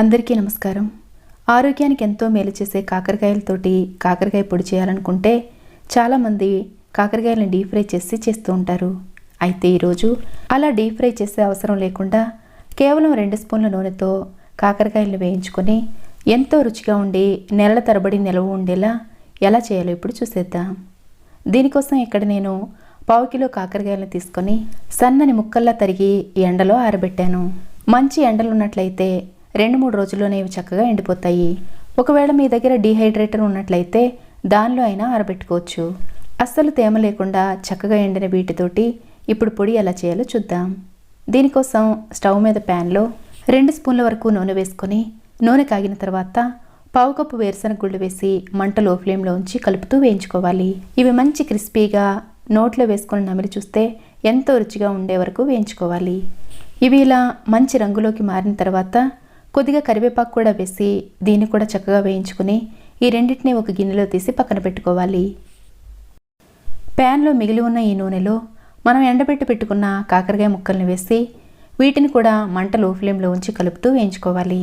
అందరికీ నమస్కారం. ఆరోగ్యానికి ఎంతో మేలు చేసే కాకరకాయలతోటి కాకరకాయ పొడి చేయాలనుకుంటే చాలామంది కాకరకాయలను డీప్ ఫ్రై చేసి చేస్తూ ఉంటారు. అయితే ఈరోజు అలా డీప్ ఫ్రై చేసే అవసరం లేకుండా కేవలం రెండు స్పూన్ల నూనెతో కాకరకాయలను వేయించుకొని ఎంతో రుచిగా ఉండి నెలల తరబడి నిల్వ ఉండేలా ఎలా చేయాలో ఇప్పుడు చూసేద్దాం. దీనికోసం ఇక్కడ నేను పావు కిలో కాకరకాయలను తీసుకొని సన్నని ముక్కల్లా తరిగి ఎండలో ఆరబెట్టాను. మంచి ఎండలు ఉన్నట్లయితే రెండు మూడు రోజుల్లోనే ఇవి చక్కగా ఎండిపోతాయి. ఒకవేళ మీ దగ్గర డీహైడ్రేటర్ ఉన్నట్లయితే దానిలో అయినా ఆరబెట్టుకోవచ్చు. అస్సలు తేమ లేకుండా చక్కగా ఎండిన వీటితోటి ఇప్పుడు పొడి ఎలా చేయాలో చూద్దాం. దీనికోసం స్టవ్ మీద ప్యాన్లో రెండు స్పూన్ల వరకు నూనె వేసుకొని నూనె కాగిన తర్వాత పావు కప్పు వేరుశనగ గుళ్ళు వేసి మంట లో ఫ్లేమ్లో ఉంచి కలుపుతూ వేయించుకోవాలి. ఇవి మంచి క్రిస్పీగా నోట్లో వేసుకొని నమిలి చూస్తే ఎంతో రుచిగా ఉండే వరకు వేయించుకోవాలి. ఇవి ఇలా మంచి రంగులోకి మారిన తర్వాత కొద్దిగా కరివేపాకు కూడా వేసి దీన్ని కూడా చక్కగా వేయించుకుని ఈ రెండింటిని ఒక గిన్నెలో తీసి పక్కన పెట్టుకోవాలి. ప్యాన్లో మిగిలి ఉన్న ఈ నూనెలో మనం ఎండబెట్టి పెట్టుకున్న కాకరకాయ ముక్కల్ని వేసి వీటిని కూడా మంట లో ఫ్లేమ్లో ఉంచి కలుపుతూ వేయించుకోవాలి.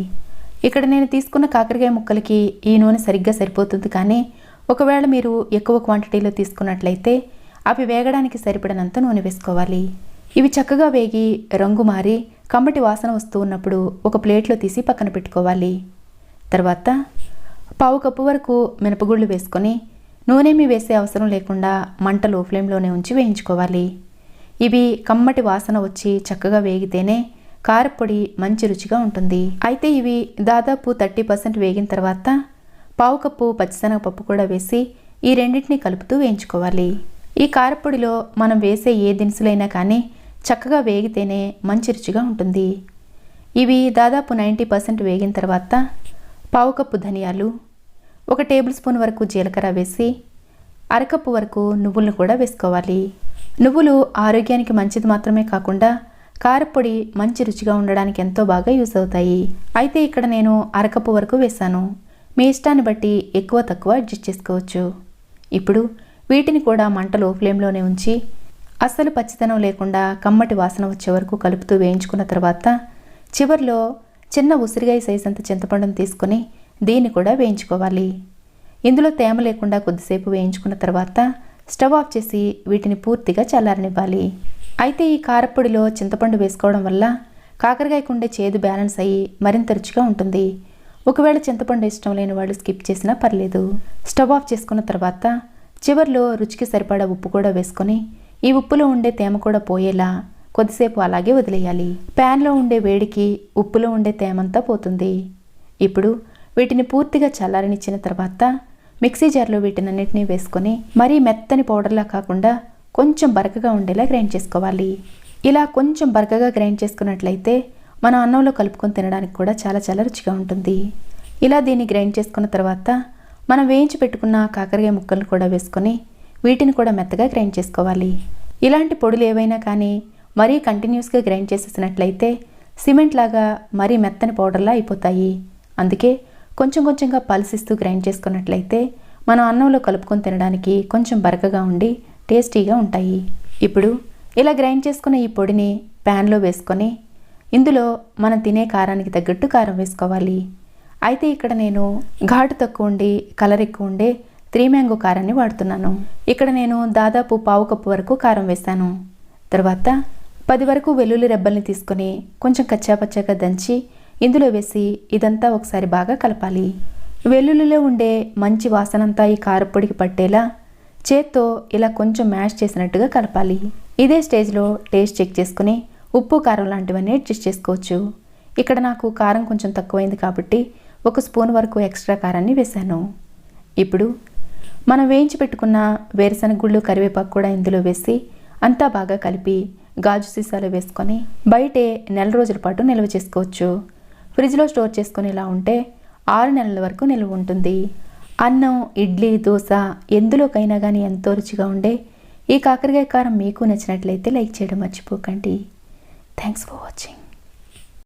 ఇక్కడ నేను తీసుకున్న కాకరకాయ ముక్కలకి ఈ నూనె సరిగ్గా సరిపోతుంది కానీ ఒకవేళ మీరు ఎక్కువ క్వాంటిటీలో తీసుకున్నట్లయితే అవి వేగడానికి సరిపడినంత నూనె వేసుకోవాలి. ఇవి చక్కగా వేగి రంగు మారి కమ్మటి వాసన వస్తూ ఉన్నప్పుడు ఒక ప్లేట్లో తీసి పక్కన పెట్టుకోవాలి. తర్వాత పావు కప్పు వరకు మినపగుళ్ళు వేసుకొని నూనెమి వేసే అవసరం లేకుండా మంట లో ఫ్లేమ్లోనే ఉంచి వేయించుకోవాలి. ఇవి కమ్మటి వాసన వచ్చి చక్కగా వేగితేనే కారపొడి మంచి రుచిగా ఉంటుంది. అయితే ఇవి దాదాపు థర్టీ పర్సెంట్ వేగిన తర్వాత పావు కప్పు పచ్చిశనగపప్పు కూడా వేసి ఈ రెండింటిని కలుపుతూ వేయించుకోవాలి. ఈ కారపొడిలో మనం వేసే ఏ దినుసులైనా కానీ చక్కగా వేగితేనే మంచి రుచిగా ఉంటుంది. ఇవి దాదాపు నైంటీ పర్సెంట్ వేగిన తర్వాత పావు కప్పు ధనియాలు ఒక టేబుల్ స్పూన్ వరకు జీలకర్ర వేసి అరకప్పు వరకు నువ్వులను కూడా వేసుకోవాలి. నువ్వులు ఆరోగ్యానికి మంచిది మాత్రమే కాకుండా కారపొడి మంచి రుచిగా ఉండడానికి ఎంతో బాగా యూస్ అవుతాయి. అయితే ఇక్కడ నేను అరకప్పు వరకు వేశాను. మీ ఇష్టాన్ని బట్టి ఎక్కువ తక్కువ అడ్జస్ట్ చేసుకోవచ్చు. ఇప్పుడు వీటిని కూడా మంటలో ఫ్లేమ్లోనే ఉంచి అస్సలు పచ్చితనం లేకుండా కమ్మటి వాసన వచ్చే వరకు కలుపుతూ వేయించుకున్న తర్వాత చివర్లో చిన్న ఉసిరిగాయ సైజ్ అంత చింతపండును తీసుకొని దీన్ని కూడా వేయించుకోవాలి. ఇందులో తేమ లేకుండా కొద్దిసేపు వేయించుకున్న తర్వాత స్టవ్ ఆఫ్ చేసి వీటిని పూర్తిగా చల్లారనివ్వాలి. అయితే ఈ కారపొడిలో చింతపండు వేసుకోవడం వల్ల కాకరకాయకు ఉండే చేదు బ్యాలెన్స్ అయ్యి మరింత రుచిగా ఉంటుంది. ఒకవేళ చింతపండు ఇష్టం లేని వాళ్ళు స్కిప్ చేసినా పర్లేదు. స్టవ్ ఆఫ్ చేసుకున్న తర్వాత చివర్లో రుచికి సరిపడా ఉప్పు కూడా వేసుకొని ఈ ఉప్పులో ఉండే తేమ కూడా పోయేలా కొద్దిసేపు అలాగే వదిలేయాలి. ప్యాన్లో ఉండే వేడికి ఉప్పులో ఉండే తేమంతా పోతుంది. ఇప్పుడు వీటిని పూర్తిగా చల్లారనిచ్చిన తర్వాత మిక్సీ జార్లో వీటినన్నింటినీ వేసుకొని మరీ మెత్తని పౌడర్లా కాకుండా కొంచెం బరకగా ఉండేలా గ్రైండ్ చేసుకోవాలి. ఇలా కొంచెం బరకగా గ్రైండ్ చేసుకున్నట్లయితే మనం అన్నంలో కలుపుకొని తినడానికి కూడా చాలా చాలా రుచిగా ఉంటుంది. ఇలా దీన్ని గ్రైండ్ చేసుకున్న తర్వాత మనం వేయించి పెట్టుకున్న కాకరకాయ ముక్కలను కూడా వేసుకొని వీటిని కూడా మెత్తగా గ్రైండ్ చేసుకోవాలి. ఇలాంటి పొడులు ఏవైనా కానీ మరీ కంటిన్యూస్గా గ్రైండ్ చేసేసినట్లయితే సిమెంట్ లాగా మరీ మెత్తని పౌడర్లా అయిపోతాయి. అందుకే కొంచెం కొంచెంగా పల్సిస్తూ గ్రైండ్ చేసుకున్నట్లయితే మనం అన్నంలో కలుపుకొని తినడానికి కొంచెం బరకగా ఉండి టేస్టీగా ఉంటాయి. ఇప్పుడు ఇలా గ్రైండ్ చేసుకున్న ఈ పొడిని ప్యాన్లో వేసుకొని ఇందులో మనం తినే కారానికి తగ్గట్టు కారం వేసుకోవాలి. అయితే ఇక్కడ నేను ఘాటు తక్కువ ఉండి కలర్ ఎక్కువ ఉండే త్రీ మ్యాంగో కారాన్ని వాడుతున్నాను. ఇక్కడ నేను దాదాపు పావు కప్పు వరకు కారం వేశాను. తర్వాత పది వరకు వెల్లుల్లి రెబ్బల్ని తీసుకొని కొంచెం కచ్చాపచ్చాగా దంచి ఇందులో వేసి ఇదంతా ఒకసారి బాగా కలపాలి. వెల్లుల్లిలో ఉండే మంచి వాసనంతా ఈ కారపొడికి పట్టేలా చేత్తో ఇలా కొంచెం మ్యాష్ చేసినట్టుగా కలపాలి. ఇదే స్టేజ్లో టేస్ట్ చెక్ చేసుకుని ఉప్పు కారం లాంటివన్నీ అడ్జస్ట్ చేసుకోవచ్చు. ఇక్కడ నాకు కారం కొంచెం తక్కువైంది కాబట్టి ఒక స్పూన్ వరకు ఎక్స్ట్రా కారాన్ని వేశాను. ఇప్పుడు మనం వేయించి పెట్టుకున్న వేరుశనగ గుళ్ళు కరివేపాకు కూడా ఇందులో వేసి అంతా బాగా కలిపి గాజు సీసాలో వేసుకొని బయటే నెల రోజుల పాటు నిల్వ చేసుకోవచ్చు. ఫ్రిడ్జ్లో స్టోర్ చేసుకునేలా ఉంటే ఆరు నెలల వరకు నిల్వ ఉంటుంది. అన్నం ఇడ్లీ దోశ ఎందులోకైనా కానీ ఎంతో రుచిగా ఉండే ఈ కాకరకాయ కారం మీకు నచ్చినట్లయితే లైక్ చేయడం మర్చిపోకండి. Thanks for watching.